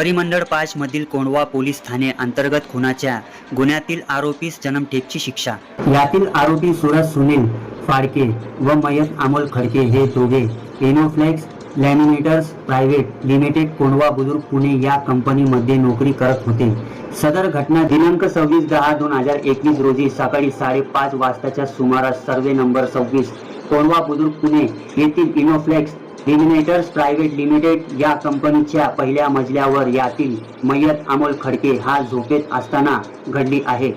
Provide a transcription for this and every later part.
परिमंडळ पाच मधील कोंडवा पोलीस ठाणे अंतर्गत खुनाच्या गुन्ह्यातील आरोपीस जन्मठेपची शिक्षा. यातील आरोपी सुरज सुनील फाडके व मयत अमोल खडके हे दोघे Enoflex laminators private limited Kondhwa बुजुर्ग पुणे या कंपनीमध्ये नोकरी करत होते. सदर घटना दिनांक सव्वीस दहा दोन हजार एकवीस रोजी सकाळी साडेपाच वाजताच्या सुमारास सर्वे नंबर सव्वीस कोंडवा बुजुर्ग पुणे येथील इनोफ्लेक्स लिमिनेटर्स प्रायव्हेट लिमिटेड या कंपनीच्या पहिल्या मजल्यावर यातील मय्यत अमोल खडके हा झोपेत असताना घडली आहे.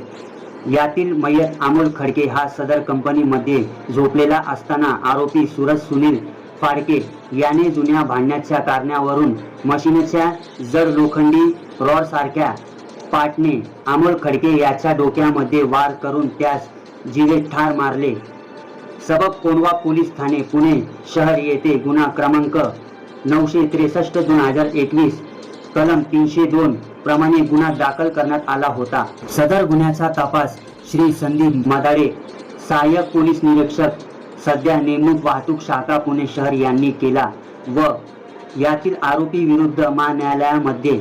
यातील मय्यत अमोल खडके हा सदर कंपनीमध्ये झोपलेला असताना आरोपी सुरज सुनील फाडके याने जुन्या भांडण्याच्या कारणावरून मशीनच्या जड लोखंडी रॉडसारख्या पाटने अमोल खडके याच्या डोक्यामध्ये वार करून त्यास जिवे ठार मारले. सबब कोंडवा पोलीस ठाणे पुणे शहर येथे गुन्हा क्रमांक नऊशे त्रेसष्ट दोन हजार एकवीस कलम तीनशे दोन प्रमाणे गुन्हा दाखल करण्यात आला होता. सदर गुन्ह्याचा तपास श्री संदीप मदाडे सहाय्यक पोलीस निरीक्षक सध्या नेमणूक वाहतूक शाखा पुणे शहर यांनी केला व यातील आरोपी विरुद्ध महान्यायालयामध्ये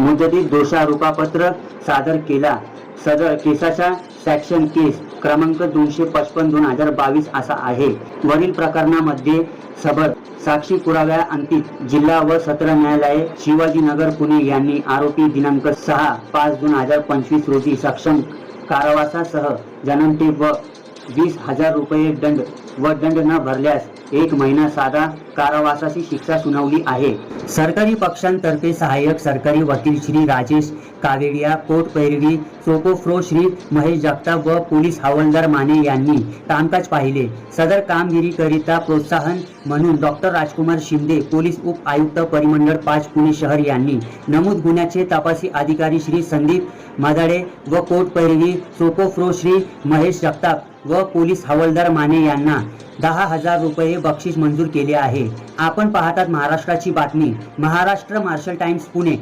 मुदतीत दोषारोपापत्र सादर केला. सदर केसाचा सॅक्शन केस क्रमांक दोनशे पचपन दोन हजार बावीस असा आहे. वरील प्रकरणामध्ये सबर साक्षी पुराव्या अंतिम जिल्हा व सत्र न्यायालय शिवाजीनगर पुणे यांनी आरोपी दिनांक सहा पाच दोन हजार पंचवीस रोजी सक्षम कारावासासह जन्मठेप व वीस हजार रुपये दंड व दंड न भरल्यास एक महिना साधा कारावासाची शिक्षा सुनावली आहे. सरकारी पक्षांतर्फे सहाय्यक सरकारी वकील श्री राजेश कावेडिया कोट पैरवी सोकोफ्रो श्री महेश जगताप व पोलीस हवालदार माने यांनी कामकाज पाहिले. सदर कामगिरीकरिता प्रोत्साहन म्हणून डॉक्टर राजकुमार शिंदे पोलीस उप आयुक्त परिमंडळ पाच पुणे शहर यांनी नमूद गुन्ह्याचे तपासी अधिकारी श्री संदीप मदाडे व कोट पैरवी सोकोफ्रो श्री महेश जगताप व पोलीस हवालदार माने यांना दहा हजार रुपये बक्षीस मंजूर केले आहे. आपण पाहतात महाराष्ट्राची बातमी. Maharashtra Marshal Times Pune.